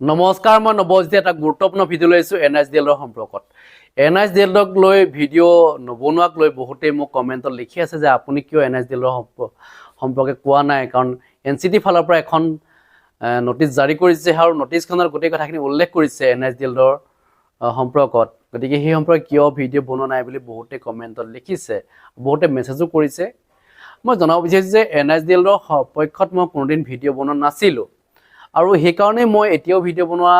নমস্কাৰ মই নৱজ্যোতি এটা গুৰুত্বপূৰ্ণ ভিডিঅ' লৈ আহিছোঁ এন এছ ডি এলৰ সম্পৰ্কত। এন এছ ডি এলক লৈ ভিডিঅ' নবনোৱাক লৈ বহুতেই মোক কমেণ্টত লিখি আছে যে আপুনি কিয় এন এছ ডি এলৰ সম্পৰ্কে কোৱা নাই কাৰণ এন চি টি ফালৰ পৰা এখন নটিচ জাৰি কৰিছে আৰু নটিচখনত গোটেই কথাখিনি উল্লেখ কৰিছে এন এছ ডি এলৰ সম্পৰ্কত। গতিকে সেই সম্পৰ্কে কিয় ভিডিঅ' বনোৱা নাই বুলি বহুতে কমেণ্টত লিখিছে বহুতে মেছেজো কৰিছে। মই জনাব বিচাৰিছোঁ যে এন এছ ডি এলৰ সপক্ষত মই কোনোদিন ভিডিঅ' বনোৱা নাছিলোঁ। আৰু সেইকাৰণে মই এতিয়াও ভিডিঅ' বনোৱা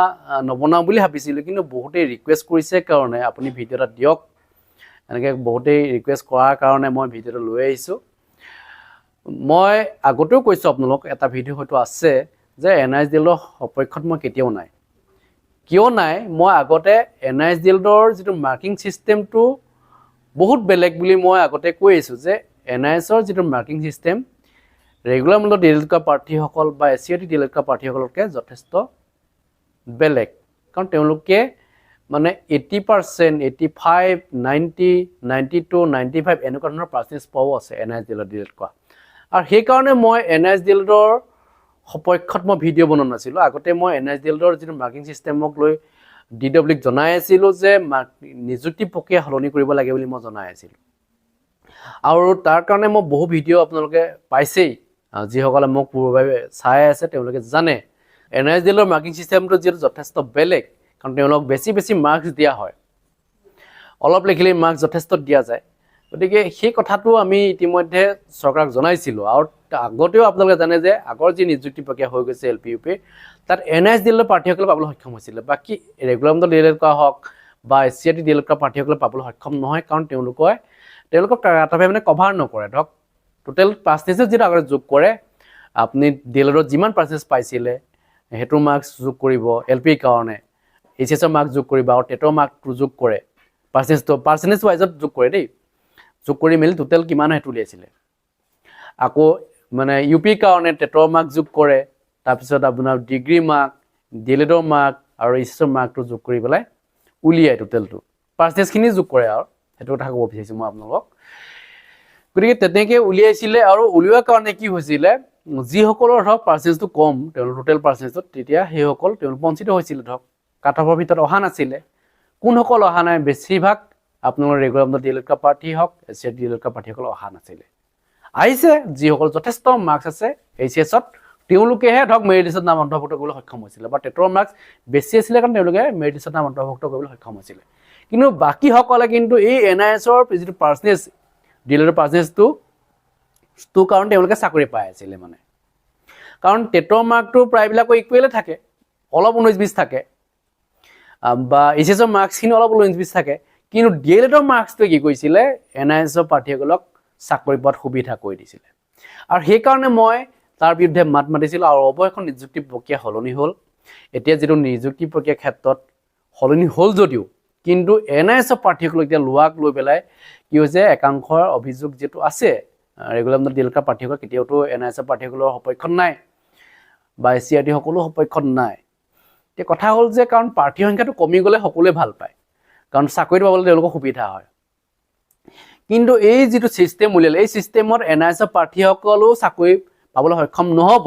নবনাওঁ বুলি ভাবিছিলোঁ কিন্তু বহুতেই ৰিকুৱেষ্ট কৰিছে কাৰণে আপুনি ভিডিঅ' এটা দিয়ক। এনেকৈ বহুতেই ৰিকুৱেষ্ট কৰাৰ কাৰণে মই ভিডিঅ'টো লৈ আহিছোঁ। মই আগতেও কৈছোঁ আপোনালোক এটা ভিডিঅ' হয়তো আছে যে এন আই ডি এলৰ সপক্ষত মই কেতিয়াও নাই। কিয় নাই? মই আগতে এন আই ডি এলৰ যিটো মাৰ্কিং ছিষ্টেমটো বহুত বেলেগ বুলি মই আগতে কৈ আহিছোঁ যে এন আই এছৰ যিটো মাৰ্কিং ছিষ্টেম ৰেগুলাৰ মূল্যত ডিলিট কৰা প্ৰাৰ্থীসকল বা A C I T DElEd কৰা প্ৰাৰ্থীসকলতকৈ যথেষ্ট বেলেগ। কাৰণ তেওঁলোকে মানে eighty percent eighty five ninety ninety two ninety five এনেকুৱা ধৰণৰ পাৰ্চেণ্টেজ পোৱাও আছে এন আই এছ ডি এলত ডিলিট কৰা। আৰু সেইকাৰণে মই এন আই এছ ডি এলৰ সপক্ষত মই ভিডিঅ' বনোৱা নাছিলোঁ। আগতে মই এন এছ ডি এলৰ যিটো মাৰ্কিং ছিষ্টেমক লৈ ডি ডব্লিউক জনাই আছিলোঁ যে নিযুক্তি প্ৰক্ৰিয়া সলনি কৰিব লাগে বুলি মই জনাই আছিলোঁ। আৰু তাৰ কাৰণে মই বহু ভিডিঅ' আপোনালোকে পাইছেই। যিসকলে মোক পূৰ্বভাৱে চাই আছে, তেওঁলোকে জানে। এন এছ ডি এলৰ মাৰ্কিং ছিষ্টেমটো যিহেতু যথেষ্ট বেলেগ, কাৰণ তেওঁলোকক বেছি বেছি মাৰ্কছ দিয়া হয়। অলপ লিখিলেই মাৰ্কছ যথেষ্ট দিয়া যায়। গতিকে সেই কথাটো আমি ইতিমধ্যে চৰকাৰক জনাইছিলোঁ। আৰু আগতেও আপোনালোকে জানে যে আগৰ যি নিযুক্তি প্ৰক্ৰিয়া হৈ গৈছে এল পি ইউ পিৰ তাত এন এছ ডি এলৰ প্ৰাৰ্থীসকলে পাবলৈ সক্ষম হৈছিলে। বাকী ৰেগুলাৰ মণ্ডল ডি এল কৰা হওক বা S C I T D L কৰা প্ৰাৰ্থীসকলে পাবলৈ সক্ষম নহয়, কাৰণ তেওঁলোকে তেওঁলোকক কাটাফে মানে কভাৰ নকৰে। ধৰক টোটেল পাৰ্চেণ্টেজ যিটো আগতে যোগ কৰে, আপুনি ডি এল এডত যিমান পাৰ্চেণ্টেজ পাইছিলে, সেইটো মাৰ্কছ যোগ কৰিব এল পিৰ কাৰণে এইচ এছৰ মাৰ্কছ যোগ কৰিব আৰু টেটৰ মাৰ্কটো যোগ কৰে পাৰ্চেণ্টেজটো পাৰ্চেণ্টেজ ৱাইজত যোগ কৰে দেই, যোগ কৰি মেলি টোটেল কিমান সেইটো উলিয়াইছিলে। আকৌ মানে ইউ পিৰ কাৰণে টেটৰ মাৰ্ক যোগ কৰে, তাৰপিছত আপোনাৰ ডিগ্ৰী মাৰ্ক ডি এল এডৰ মাৰ্ক আৰু এইচ এছৰ মাৰ্কটো যোগ কৰি পেলাই উলিয়াই টোটেলটো পাৰ্চেণ্টেজখিনি যোগ কৰে আৰু, সেইটো কথা ক'ব বিচাৰিছোঁ মই আপোনালোকক। গতিকে তেনেকৈ উলিয়াইছিলে আৰু উলিওৱাৰ কাৰণে কি হৈছিলে, যিসকলৰ ধৰক পাৰ্চেণ্টেজটো কম তেওঁলোকৰ টোটেল পাৰ্চেণ্টেজত তেতিয়া সেইসকল তেওঁলোক বঞ্চিত হৈছিলে ধৰক। কাট অফৰ ভিতৰত অহা নাছিলে। কোনসকল অহা নাই? বেছিভাগ আপোনালোকৰ ৰেগুলাৰ ডি এল এড প্ৰাৰ্থী হওক এছ চি ডি অহা নাছিলে। আহিছে, যিসকল যথেষ্ট মাৰ্কছ আছে এইচ এছত তেওঁলোকেহে ধৰক মেৰিট নাম অন্তৰ্ভুক্ত কৰিবলৈ সক্ষম হৈছিলে বা টেটৰ মাৰ্কছ বেছি আছিলে কাৰণে তেওঁলোকে মেৰিট নাম অন্তৰ্ভুক্ত কৰিবলৈ সক্ষম হৈছিলে। কিন্তু বাকীসকলে কিন্তু এই এন আই এছৰ যিটো পাৰ্চেণ্টেজ এডৰ পাৰ্চেণ্টেজটো টো কাৰণ তেওঁলোকে চাকৰি পাই আছিলে মানে। কাৰণ টেটৰ মাৰ্কটো প্ৰায়বিলাকৰ ইকুৱেলে থাকে অলপ ঊনৈছ বিছ থাকে। বা এইচ এছৰ মাৰ্কছখিনি অলপ ঊনৈছ বিছ থাকে। কিন্তু ডি এল এডৰ মাৰ্কছটোৱে কি কৰিছিলে এন আই এছৰ প্ৰাৰ্থীসকলক চাকৰি পোৱাত সুবিধা কৰি দিছিলে। আৰু সেইকাৰণে মই তাৰ বিৰুদ্ধে মাত মাতিছিলোঁ আৰু অৱশেষত নিযুক্তি প্ৰক্ৰিয়া সলনি হ'ল। এতিয়া যিটো নিযুক্তি প্ৰক্ৰিয়াৰ ক্ষেত্ৰত সলনি হ'ল যদিও কিন্তু এন আই এছৰ প্ৰাৰ্থীসকলক এতিয়া লোৱাক লৈ পেলাই কি হৈছে একাংশৰ অভিযোগ যিটো আছে ৰেগুলাৰ ডি এল কাৰ প্ৰাৰ্থীসকল কেতিয়াওতো এন আই এছৰ প্ৰাৰ্থীসকলৰ সপক্ষত নাই বা এছ চি আৰ টি সকলো সপক্ষত নাই। এতিয়া কথা হ'ল যে কাৰণ প্ৰাৰ্থীৰ সংখ্যাটো কমি গ'লে সকলোৱে ভাল পায় কাৰণ চাকৰিটো পাবলৈ তেওঁলোকৰ সুবিধা হয়। কিন্তু এই যিটো ছিষ্টেম উলিয়ালে এই ছিষ্টেমত এন আই এছৰ প্ৰাৰ্থীসকলেও চাকৰি পাবলৈ সক্ষম নহ'ব।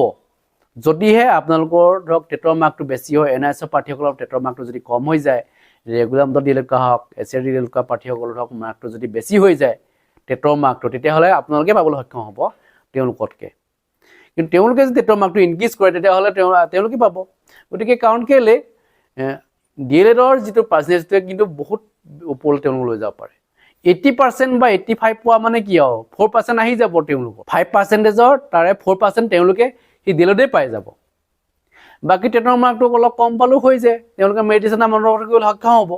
যদিহে আপোনালোকৰ ধৰক টেটৰ মাৰ্কটো বেছি হয় এন আই এছৰ প্ৰাৰ্থীসকলৰ টেটৰ মাৰ্কটো যদি কম হৈ যায় ৰেগুলাৰ মদত ডি এল কৰা হওক এছ আৰ ডি এল কৰা ধৰক মাৰ্কটো যদি বেছি হৈ যায় টেটৰ মাৰ্কটো তেতিয়াহ'লে আপোনালোকে পাবলৈ সক্ষম হ'ব তেওঁলোকতকৈ। কিন্তু তেওঁলোকে যদি টেটৰ মাৰ্কটো ইনক্ৰিজ কৰে তেতিয়াহ'লে তেওঁ তেওঁলোকে পাব। গতিকে কাৰণ কেলৈ ডি এল এডৰ যিটো পাৰ্চেণ্টেজটোৱে কিন্তু বহুত ওপৰলৈ তেওঁলোক লৈ যাব পাৰে। এইটি পাৰ্চেণ্ট বা এইটি ফাইভ পোৱা মানে কি আৰু? ফ'ৰ পাৰ্চেণ্ট আহি যাব তেওঁলোকৰ। ফাইভ পাৰ্চেণ্টেজৰ তাৰে ফ'ৰ পাৰ্চেণ্ট তেওঁলোকে সেই ডি এল এডেই পাই যাব। বাকী মাৰ্কটো অলপ কম পালেও হৈ যায়। তেওঁলোকে নাম অন্তৰ্ভুক্ত কৰিবলৈ সক্ষম হ'ব।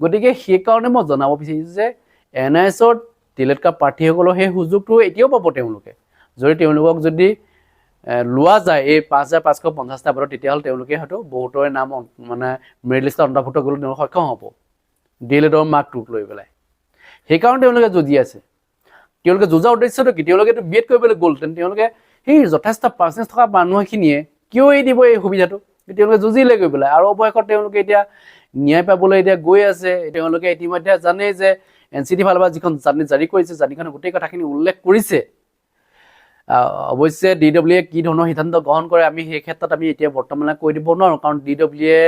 গতিকে সেইকাৰণে মই জনাব বিচাৰিছোঁ যে এন আই ডিলেট কৰা প্ৰাৰ্থীসকলৰ সেই সুযোগটো এতিয়াও পাব তেওঁলোকে। যদি তেওঁলোকক যদি লোৱা যায়, এই পাঁচ হাজাৰ পাঁচশো পঞ্চাছটা পদত, তেতিয়াহ'লে তেওঁলোকে হয়তো বহুতৰে নাম মানে মেৰিট লিষ্টত অন্তৰ্ভুক্ত কৰিবলৈ তেওঁলোক সক্ষম হ'ব। ডি এল এডৰ মাৰ্কটোক লৈ পেলাই। সেইকাৰণে তেওঁলোকে যুঁজি আছে। তেওঁলোকে যুঁজাৰ উদ্দেশ্যটো কি? তেওঁলোকেতো বি এড কৰিবলৈ গ'লহেঁতেন তেওঁলোকে সেই যথেষ্ট পাৰ্চেণ্টেজ থকা মানুহখিনিয়ে কিয় এৰি দিব এই সুবিধাটো? তেওঁলোকে যুঁজিলে গৈ পেলাই। আৰু অৱশেষত তেওঁলোকে এতিয়া ন্যায় পাবলৈ এতিয়া গৈ আছে। তেওঁলোকে ইতিমধ্যে জানেই যে এন চি টি ফালৰ পৰা যিখন জানি জাৰি কৰিছে জানিখনে গোটেই কথাখিনি উল্লেখ কৰিছে। অৱশ্যে ডি ডব্লিউয়ে কি ধৰণৰ সিদ্ধান্ত গ্ৰহণ কৰে আমি সেই ক্ষেত্ৰত আমি এতিয়া বৰ্তমানে কৈ দিব নোৱাৰোঁ। কাৰণ ডি ডব্লিউয়ে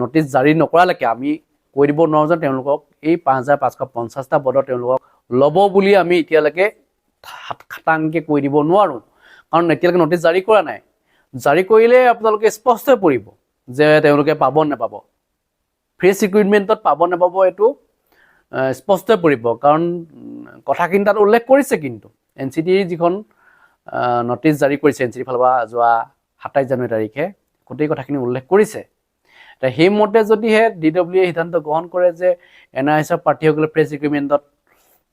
নটিচ জাৰি নকৰালৈকে আমি কৈ দিব নোৱাৰোঁ যে তেওঁলোকক এই পাঁচ হাজাৰ পাঁচশ পঞ্চাছটা পদত তেওঁলোকক ল'ব বুলি আমি এতিয়ালৈকে খাট- খাটাংকৈ কৈ দিব নোৱাৰোঁ। কাৰণ এতিয়ালৈকে নটিচ জাৰি কৰা নাই। জাৰি কৰিলে আপোনালোকে স্পষ্ট হৈ পৰিব যে তেওঁলোকে পাব নাপাব। ফ্ৰেছ ৰিক্ৰুইটমেণ্টত পাব নাপাব এইটো আহ, স্পষ্ট হৈ পৰিব কাৰণ কথাখিনি তাত উল্লেখ কৰিছে কিন্তু। এন চি টিৰ যিখন নটিচ জাৰি কৰিছে এন চি টিৰ ফালৰ পৰা যোৱা সাতাইছ জানুৱাৰী তাৰিখে গোটেই কথাখিনি উল্লেখ কৰিছে। এতিয়া সেইমতে যদিহে ডি ডব্লিউয়ে সিদ্ধান্ত গ্ৰহণ কৰে যে এন আৰ এছৰ প্ৰাৰ্থীসকলে ফ্ৰেছ ৰিক্ৰুইটমেণ্টত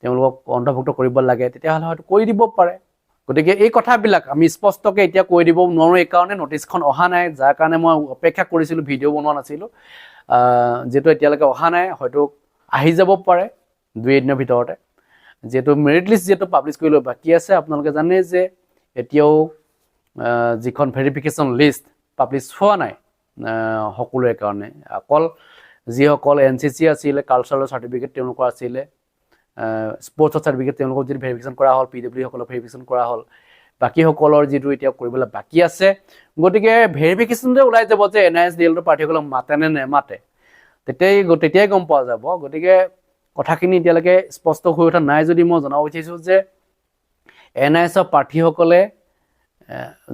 তেওঁলোকক অন্তৰ্ভুক্ত কৰিব লাগে তেতিয়াহ'লে হয়তো কৰি দিব পাৰে। গতিকে এই কথাবিলাক আমি স্পষ্টকৈ এতিয়া কৈ দিব নোৱাৰোঁ এইকাৰণে নটিচখন অহা নাই যাৰ কাৰণে মই অপেক্ষা কৰিছিলোঁ ভিডিঅ' বনোৱা নাছিলোঁ। যিহেতু এতিয়ালৈকে অহা নাই হয়তো আহি যাব পাৰে দুই এদিনৰ ভিতৰতে। যিহেতু মেৰিট লিষ্ট যিহেতু পাব্লিছ কৰিবলৈ বাকী আছে আপোনালোকে জানে যে এতিয়াও যিখন ভেৰিফিকেশ্যন লিষ্ট পাব্লিছ হোৱা নাই সকলোৰে কাৰণে। অকল যিসকল এন চি চি আছিলে কালচাৰেল চাৰ্টিফিকেট তেওঁলোকৰ আছিলে স্পৰ্টছৰ চাৰ্টিফিকেট তেওঁলোকক যদি ভেৰিফিকেশ্যন কৰা হ'ল পি ডব্লিউসকলক ভেৰিফিকেশ্যন কৰা হ'ল, বাকীসকলৰ যিটো এতিয়া কৰিবলৈ বাকী আছে, গতিকে ভেৰিফিকেশ্যনতে ওলাই যাব যে এন আই এছ ডি এলটোৰ প্ৰাৰ্থীসকলক মাতে নে নেমাতে। তেতিয়াই তেতিয়াই গম পোৱা যাব। গতিকে কথাখিনি এতিয়ালৈকে স্পষ্ট হৈ উঠা নাই যদি মই জনাব বিচাৰিছোঁ যে এন আই এছৰ প্ৰাৰ্থীসকলে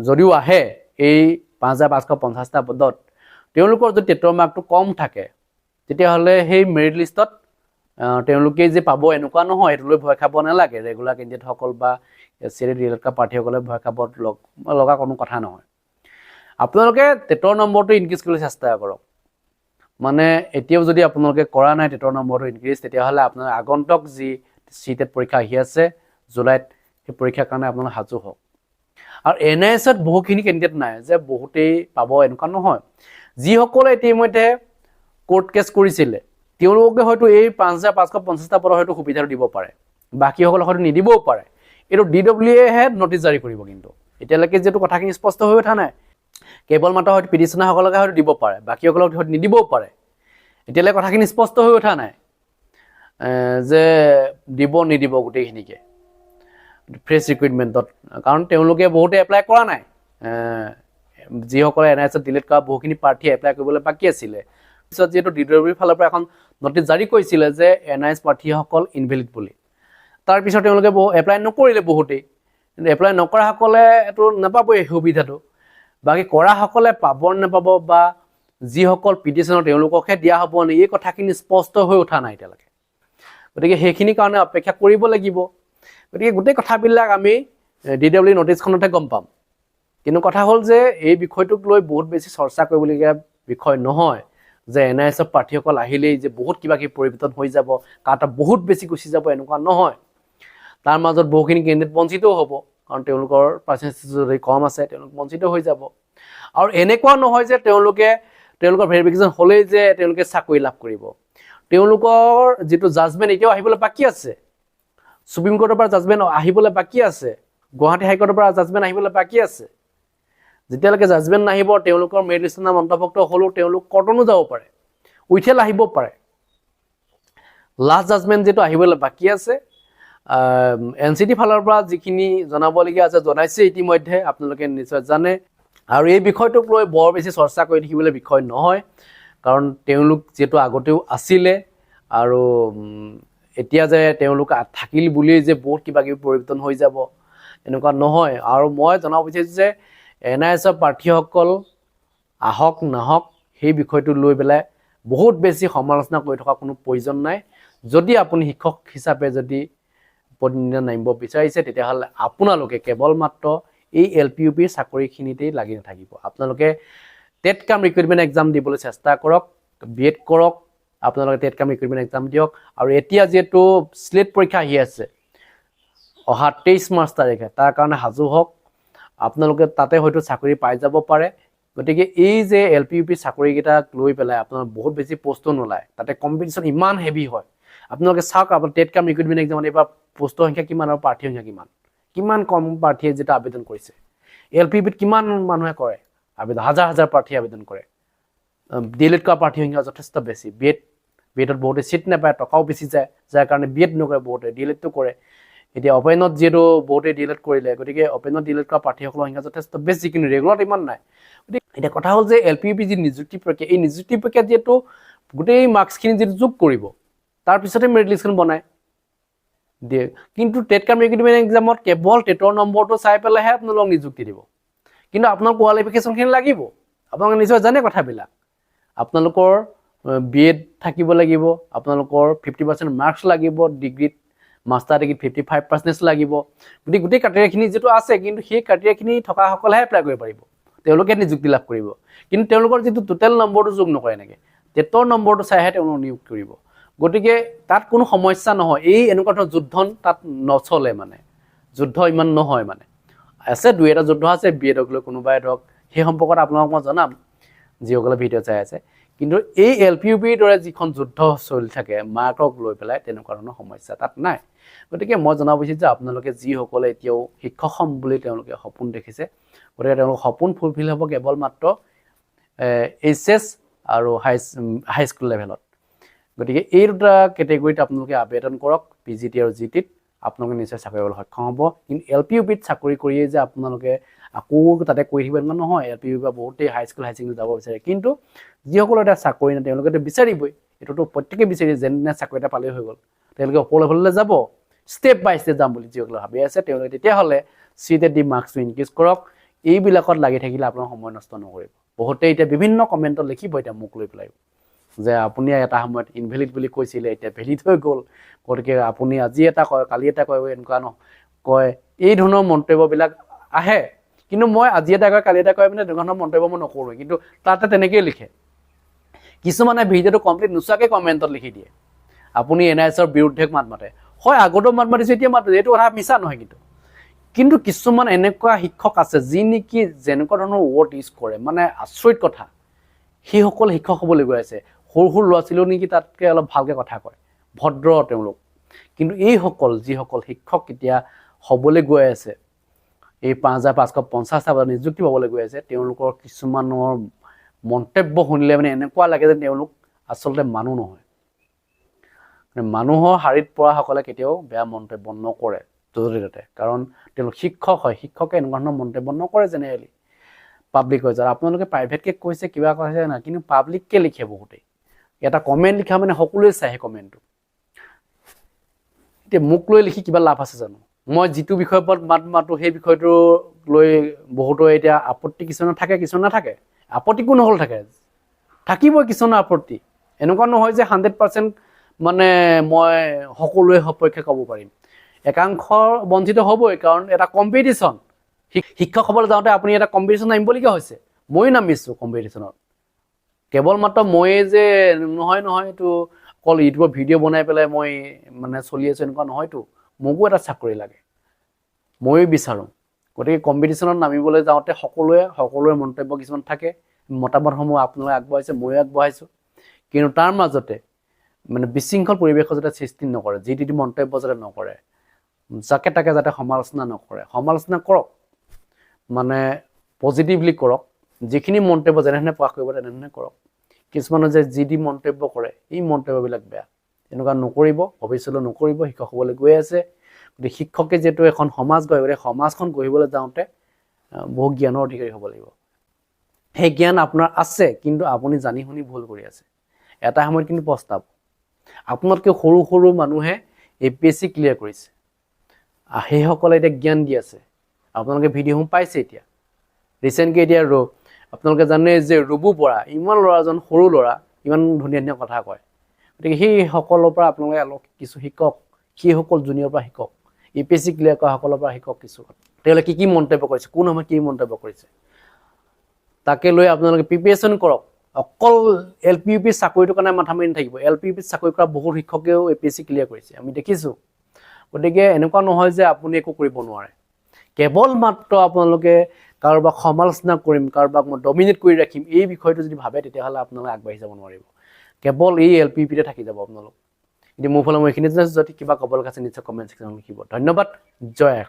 যদিও আহে এই পাঁচ হাজাৰ পাঁচশো পঞ্চাছটা পদত, তেওঁলোকৰ যদি টেটৰ মাৰ্কটো কম থাকে, তেতিয়াহ'লে সেই মেৰিট লিষ্টত তেওঁলোকে যে পাব এনেকুৱা নহয় সেইটো লৈ ভয় খাব নালাগে। ৰেগুলাৰ কেণ্ডিডেটসকল বা চি এল ডি এল প্ৰাৰ্থীসকলে ভয় খাব লগা কোনো কথা নহয়। আপোনালোকে টেটৰ নম্বৰটো ইনক্ৰিজ কৰিবলৈ চেষ্টা কৰক। মানে এতিয়াও যদি আপোনালোকে কৰা নাই টেটৰ নম্বৰটো ইনক্ৰিজ তেতিয়াহ'লে আপোনাৰ আগন্তুক যি চি টেট পৰীক্ষা আহি আছে জুলাইত সেই পৰীক্ষাৰ কাৰণে আপোনালোক সাজু হওক। আৰু এন আই এছত বহুখিনি কেণ্ডিডেট নাই যে বহুতেই পাব এনেকুৱা নহয়। যিসকলে ইতিমধ্যে কোৰ্ট কেছ কৰিছিলে তেওঁলোকে হয়তো এই পাঁচ হাজাৰ পাঁচশ পঞ্চাছটা পদৰ হয়তো সুবিধাটো দিব পাৰে। বাকীসকলে হয়তো নিদিবও পাৰে। এইটো ডি ডব্লিউয়েহে নটিচ জাৰি কৰিব কিন্তু। এতিয়ালৈকে যিহেতু কথাখিনি স্পষ্ট হৈ উঠা নাই কেৱল মাত্ৰ হয়তো পিটিচনাৰসকলকে হয়তো দিব পাৰে বাকীসকলক হয়তো নিদিবও পাৰে। এতিয়ালৈকে কথাখিনি স্পষ্ট হৈ উঠা নাই যে দিব নিদিব গোটেইখিনিকে। ফ্ৰেছ ৰিক্ৰুইটমেণ্টত কাৰণ তেওঁলোকে বহুতে এপ্লাই কৰা নাই। যিসকলে এন আই এছত ডিলিট কৰা বহুখিনি প্ৰাৰ্থী এপ্লাই কৰিবলৈ বাকী আছিলে। পিছত যিহেতু ডি ডব্লিউৰ ফালৰ পৰা এখন নটিচ জাৰি কৰিছিলে যে এন আই এছ প্ৰাৰ্থীসকল ইনভেলিড বুলি। তাৰপিছত তেওঁলোকে বহু এপ্লাই নকৰিলে বহুতেই। কিন্তু এপ্লাই নকৰাসকলে এইটো নাপাবই এই সুবিধাটো। বাকী কৰাসকলে পাব নাপাব বা যিসকল পিটিশ্যনৰ তেওঁলোককহে দিয়া হ'ব নে এই কথাখিনি স্পষ্ট হৈ উঠা নাই এতিয়ালৈকে। গতিকে সেইখিনিৰ কাৰণে অপেক্ষা কৰিব লাগিব। গতিকে গোটেই কথাবিলাক আমি ডি ডব্লিউ নটিচখনতে গম পাম। কিন্তু কথা হ'ল যে এই বিষয়টোক লৈ বহুত বেছি চৰ্চা কৰিবলগীয়া বিষয় নহয়। যে এন আই এছৰ প্ৰাৰ্থীসকল আহিলেই যে বহুত কিবা কিবি পৰিৱৰ্তন হৈ যাব কাটা বহুত বেছি গুচি যাব, এনেকুৱা নহয়। তাৰ মাজত বহুখিনি কেণ্ডিডেট বঞ্চিতও হ'ব, কাৰণ তেওঁলোকৰ পাৰ্চেণ্টেজ যদি কম আছে, তেওঁলোক বঞ্চিত হৈ যাব। আৰু এনেকুৱা নহয় যে তেওঁলোকে, তেওঁলোকৰ ভেৰিফিকেশ্যন হ'লেই যে তেওঁলোকে চাকৰি লাভ কৰিব। তেওঁলোকৰ যিটো জাজমেণ্ট এতিয়াও আহিবলৈ বাকী আছে। সুপ্ৰিম কোৰ্টৰ পৰা জাজমেণ্ট আহিবলৈ বাকী আছে। গুৱাহাটী হাইকোৰ্টৰ পৰা জাজমেণ্ট আহিবলৈ বাকী আছে। যেতিয়ালৈকে জাজমেণ্ট নাহিব তেওঁলোকৰ নাম অন্তৰ্ভুক্ত হ'লেও তেওঁলোক কটনো যাব পাৰে উইথেল আহিব পাৰে। লাষ্ট জাজমেণ্ট যিটো আহিবলৈ বাকী আছে এন চি টি ফালৰ পৰা যিখিনি জনাবলগীয়া আছে জনাইছে ইতিমধ্যে আপোনালোকে নিশ্চয় জানে। আৰু এই বিষয়টোক লৈ বৰ বেছি চৰ্চা কৰি থাকিবলৈ বিষয় নহয় কাৰণ তেওঁলোক যিহেতু আগতেও আছিলে আৰু এতিয়া যে তেওঁলোক থাকিল বুলিয়েই যে বহুত কিবা কিবি পৰিৱৰ্তন হৈ যাব এনেকুৱা নহয়। আৰু মই জনাব বিচাৰিছোঁ যে এন আই এছৰ প্ৰাৰ্থীসকল আহক নাহক সেই বিষয়টো লৈ পেলাই বহুত বেছি সমালোচনা কৰি থকা কোনো প্ৰয়োজন নাই। যদি আপুনি শিক্ষক হিচাপে যদি প্ৰতিনিধিত্ব নামিব বিচাৰিছে তেতিয়াহ'লে আপোনালোকে কেৱল মাত্ৰ এই এল পি ইউ পিৰ চাকৰিখিনিতেই লাগি নাথাকিব। আপোনালোকে টেট কাম ৰিক্ৰুইটমেণ্ট এক্সাম দিবলৈ চেষ্টা কৰক বি এড কৰক আপোনালোকে টেট কাম ৰিক্ৰুইটমেণ্ট এক্সাম দিয়ক। আৰু এতিয়া যিহেতু শ্লেট পৰীক্ষা আহি আছে অহা তেইছ মাৰ্চ তাৰিখে তাৰ কাৰণে সাজু হওক। আপোনালোকে তাতে হয়তো চাকৰি পাই যাব পাৰে। গতিকে এই যে এল পি ইউ পি চাকৰিকেইটাক লৈ পেলাই আপোনাৰ বহুত বেছি পষ্টো নোলায়। তাতে কম্পিটিশ্যন ইমান হেভি হয়। আপোনালোকে চাওক, আপোনাৰ টেট কাম ৰিক্ৰুইটমেণ্ট এক্সামত এইবাৰ পষ্টৰ সংখ্যা কিমান আৰু প্ৰাৰ্থীৰ সংখ্যা কিমান? কিমান কম প্ৰাৰ্থীয়ে যিটো আবেদন কৰিছে? এল পি পিত কিমান মানুহে কৰে? আবেদন হাজাৰ হাজাৰ প্ৰাৰ্থীয়ে আবেদন কৰে। ডি এল এড কৰা প্ৰাৰ্থীৰ সংখ্যা যথেষ্ট বেছি। বি এড বি এডত বহুতে চিট নাপায়, টকাও বেছি যায়। যাৰ কাৰণে বি এড নকৰে বহুতে। ডি এল কৰে। এতিয়া অপেনত যিহেতু বহুতে ডিলেট কৰিলে, গতিকে অপেনত ডিলেট কৰা প্ৰাৰ্থীসকলৰ সংখ্যা যথেষ্ট বেছি, কিন্তু ৰেগুলাৰত ইমান নাই। গতিকে এতিয়া কথা হ'ল যে এল পি ইউ পি যি নিযুক্তি প্ৰক্ৰিয়া, এই নিযুক্তি প্ৰক্ৰিয়াত যিহেতু গোটেই মাৰ্কছখিনি যিটো যোগ কৰিব তাৰপিছতে মেৰিট লিষ্টখন বনায়। দিয়ে, কিন্তু টেট কাম ৰিক্ৰুটমেণ্ট এক্সামত কেৱল টেটৰ নম্বৰটো চাই পেলাইহে আপোনালোকক নিযুক্তি দিব। কিন্তু আপোনাৰ কোৱালিফিকেশ্যনখিনি লাগিব। আপোনালোকে নিশ্চয় জানে কথাবিলাক। আপোনালোকৰ বি এড থাকিব লাগিব, আপোনালোকৰ ফিফটি পাৰ্চেণ্ট মাৰ্কছ লাগিব ডিগ্ৰীত মাষ্টাৰ ডিগ্ৰীত ফিফটি ফাইভ পাৰ্চেণ্টেজ লাগিব। গতিকে গোটেই ক্ৰাইটেৰিয়াখিনি যিটো আছে, কিন্তু সেই ক্ৰাইটেৰিয়াখিনি থকাসকলেহে এপ্লাই কৰিব পাৰিব। তেওঁলোকে নিযুক্তি লাভ কৰিব। কিন্তু তেওঁলোকৰ যিটো টোটেল নম্বৰটো যোগ নকৰে এনেকৈ। টেটৰ নম্বৰটো চাইহে তেওঁলোকক নিয়োগ কৰিব। গতিকে তাত কোনো সমস্যা নহয়। এই এনেকুৱা ধৰণৰ যুদ্ধ তাত নচলে মানে। যুদ্ধ ইমান নহয় মানে। আছে, দুই এটা যুদ্ধ আছে বি এডক লৈ কোনোবাই ধৰক, সেই সম্পৰ্কত আপোনালোকক মই জনাম। যিসকলে ভিডিঅ' চাই আছে। কিন্তু এই এল পি ইউ পিৰ দৰে যিখন যুদ্ধ চলি থাকে মাৰ্কক লৈ পেলাই তেনেকুৱা ধৰণৰ সমস্যা তাত নাই। গতিকে মই জনাব বিচাৰিছোঁ যে আপোনালোকে যিসকলে এতিয়াও শিক্ষক হ'ম বুলি তেওঁলোকে সপোন দেখিছে গতিকে তেওঁলোকৰ সপোন ফুলফিল হ'ব কেৱল মাত্ৰ এইচ এছ আৰু হাই হাইস্কুল লেভেলত গতিকে এই দুটা কেটেগৰীত আপোনালোকে আবেদন কৰক পি জি টি আৰু জি টিত আপোনালোকে নিশ্চয় চাকৰি পাবলৈ সক্ষম হ'ব। কিন্তু এল পি ইউ পিত চাকৰি কৰিয়েই যে আপোনালোকে আকৌ তাতে কৰি থাকিব এনেকুৱা নহয়। এল পি পৰা বহুতেই হাইস্কুল হাই ছেকেণ্ডেৰী যাব বিচাৰে। কিন্তু যিসকলৰ এতিয়া চাকৰি নাই তেওঁলোকেতো বিচাৰিবই। এইটোতো প্ৰত্যেকেই বিচাৰি যেনে চাকৰি এটা পালেই হৈ গ'ল। তেওঁলোকে ওপৰ লেভেললৈ যাব। ষ্টেপ বাই ষ্টেপ যাম বুলি যিসকলে ভাবি আছে, তেওঁলোকে তেতিয়াহ'লে চিটেড দি মাৰ্কছটো ইনক্ৰিজ কৰক। এইবিলাকত লাগি থাকিলে আপোনাৰ সময় নষ্ট নকৰিব। বহুতে এতিয়া বিভিন্ন কমেণ্টত লিখিব এতিয়া মোক লৈ পেলাই। যে আপুনি এটা সময়ত ইনভেলিড বুলি কৈছিলে, এতিয়া ভেলিড হৈ গ'ল। গতিকে আপুনি আজি এটা কয়, কালি এটা কয়, এনেকুৱা ন কয়। এই ধৰণৰ মন্তব্যবিলাক আহে। কিন্তু মই আজি এটা কয় কালি এটা কয় মানে তেনেকুৱা ধৰণৰ মন্তব্য মই নকৰোঁ কিন্তু তাতে তেনেকেই লিখে। কিছুমানে ভিডিঅ'টো কমপ্লিট নোচোৱাকৈ কমেণ্টত লিখি দিয়ে। আপুনি এন আই এছৰ বিৰুদ্ধে মাত মাতে। হয় আগতেও মাত মাতিছে এতিয়া মাত এইটো কথা মিছা নহয় কিন্তু। কিন্তু কিছুমান এনেকুৱা শিক্ষক আছে যি নেকি যেনেকুৱা ধৰণৰ ৱৰ্ড ইউজ কৰে মানে আচৰিত কথা। সেইসকল শিক্ষক হ'বলৈ গৈ আছে সৰু সৰু ল'ৰা ছোৱালীও নেকি তাতকৈ অলপ ভালকৈ কথা কয়। ভদ্ৰ তেওঁলোক। কিন্তু এইসকল যিসকল শিক্ষক এতিয়া হ'বলৈ গৈ আছে এই পাঁচ হাজাৰ পাঁচশ পঞ্চাছটা বজাত নিযুক্তি পাবলৈ গৈ আছে তেওঁলোকৰ কিছুমানৰ মন্তব্য শুনিলে মানে এনেকুৱা লাগে যে তেওঁলোক আচলতে মানুহ নহয়। মানে মানুহৰ শাৰীত পৰাসকলে কেতিয়াও বেয়া মন্তব্য নকৰে য'তে ত'তে। কাৰণ তেওঁলোক শিক্ষক হয় শিক্ষকে এনেকুৱা ধৰণৰ মন্তব্য নকৰে জেনেৰেলি পাব্লিক হৈ যায় আপোনালোকে প্ৰাইভেটকৈ কৈছে কিবা কৈছে নাই কিন্তু পাব্লিককৈ লিখে বহুতেই। এটা কমেণ্ট লিখা মানে সকলোৱে চাই সেই কমেণ্টটো এতিয়া মোক লৈ লিখি কিবা লাভ আছে জানো? মই যিটো বিষয়ৰ ওপৰত মাত মাতোঁ সেই বিষয়টো লৈ বহুতো এতিয়া আপত্তি কিছুমানৰ থাকে কিছুমান নাথাকে। আপত্তি কোনো হ'ল থাকে। থাকিবই কিছুমানৰ আপত্তি। এনেকুৱা নহয় যে হাণ্ড্ৰেড পাৰ্চেণ্ট মানে মই সকলোৱে সপক্ষে ক'ব পাৰিম। একাংশ বঞ্চিত হ'বই কাৰণ এটা কম্পিটিশ্যন শিক্ষক হ'বলৈ যাওঁতে আপুনি এটা কম্পিটিশ্যন নামিবলগীয়া হৈছে। ময়ো নামিছোঁ কম্পিটিশ্যনত কেৱল মাত্ৰ ময়ে যে নহয় নহয় এইটো অকল ইউটিউবত ভিডিঅ' বনাই পেলাই মই মানে চলি আছোঁ এনেকুৱা নহয়তো। মোকো এটা চাকৰি লাগে। ময়ো বিচাৰোঁ। গতিকে কম্পিটিশ্যনত নামিবলৈ যাওঁতে সকলোৱে সকলোৰে মন্তব্য কিছুমান থাকে। মতামতসমূহ আপোনালোকে আগবঢ়াইছে ময়ো আগবঢ়াইছোঁ। কিন্তু তাৰ মাজতে মানে বিশৃংখল পৰিৱেশৰ যাতে সৃষ্টি নকৰে যি টি মন্তব্য যাতে নকৰে যাকে তাকে যাতে সমালোচনা নকৰে সমালোচনা কৰক। মানে পজিটিভলি কৰক। যিখিনি মন্তব্য যেনেধৰণে প্ৰকাশ কৰিব তেনেধৰণে কৰক। কিছুমানে যে যি দি মন্তব্য কৰে এই মন্তব্যবিলাক বেয়া। এনেকুৱা নকৰিব ভৱিষ্যতলৈ নকৰিব শিক্ষক হ'বলৈ গৈ আছে। গতিকে শিক্ষকে যিহেতু এখন সমাজ গঢ়ে গতিকে সমাজখন গঢ়িবলৈ যাওঁতে বহু জ্ঞানৰ অধিকাৰী হ'ব লাগিব। সেই জ্ঞান আপোনাৰ আছে কিন্তু আপুনি জানি শুনি ভুল কৰি আছে। এটা সময়ত কিন্তু পস্তাব আপোনাতকৈ সৰু সৰু মানুহে A P S C clear কৰিছে। সেইসকলে এতিয়া জ্ঞান দি আছে। আপোনালোকে ভিডিঅ'সমূহ পাইছে এতিয়া। ৰিচেণ্টকৈ এতিয়া ৰ আপোনালোকে জানে যে ৰুবু বৰা ইমান ল'ৰাজন সৰু ল'ৰা ইমান ধুনীয়া ধুনীয়া কথা কয়। গতিকে সেইসকলৰ পৰা আপোনালোকে অলপ কিছু শিকক সেইসকল জুনিয়ৰ পৰা শিকক। A P S C clear কৰা সকলৰ পৰা শিকক কিছু। তেওঁলোকে কি কি মন্তব্য কৰিছে, কোন সময়ত কি মন্তব্য কৰিছে। তাকে লৈ আপোনালোকে প্ৰিপেৰেশ্যন কৰক। অকল এল পি ইউ পি চাকৰিটোৰ কাৰণে মাথা মাৰি নাথাকিব। এল পি ইউ পিত চাকৰি কৰা বহুত শিক্ষকেও A P S C clear কৰিছে। আমি দেখিছোঁ। গতিকে এনেকুৱা নহয় যে আপুনি একো কৰিব নোৱাৰে। কেৱল মাত্ৰ আপোনালোকে কাৰোবাক সমালোচনা কৰিম, কাৰোবাক মই ডমিনেট কৰি ৰাখিম, এই বিষয়টো যদি ভাবে তেতিয়াহ'লে আপোনালোকে আগবাঢ়ি যাব নোৱাৰিব। কেৱল এই এল পি পিতে থাকি যাব আপোনালোক এতিয়া মোৰ ফালৰ মই এইখিনি যদি কিবা ক'বলৈ আছে, নিশ্চয় কমেণ্ট ছেকশ্যনত লিখিব ধন্যবাদ, জয়।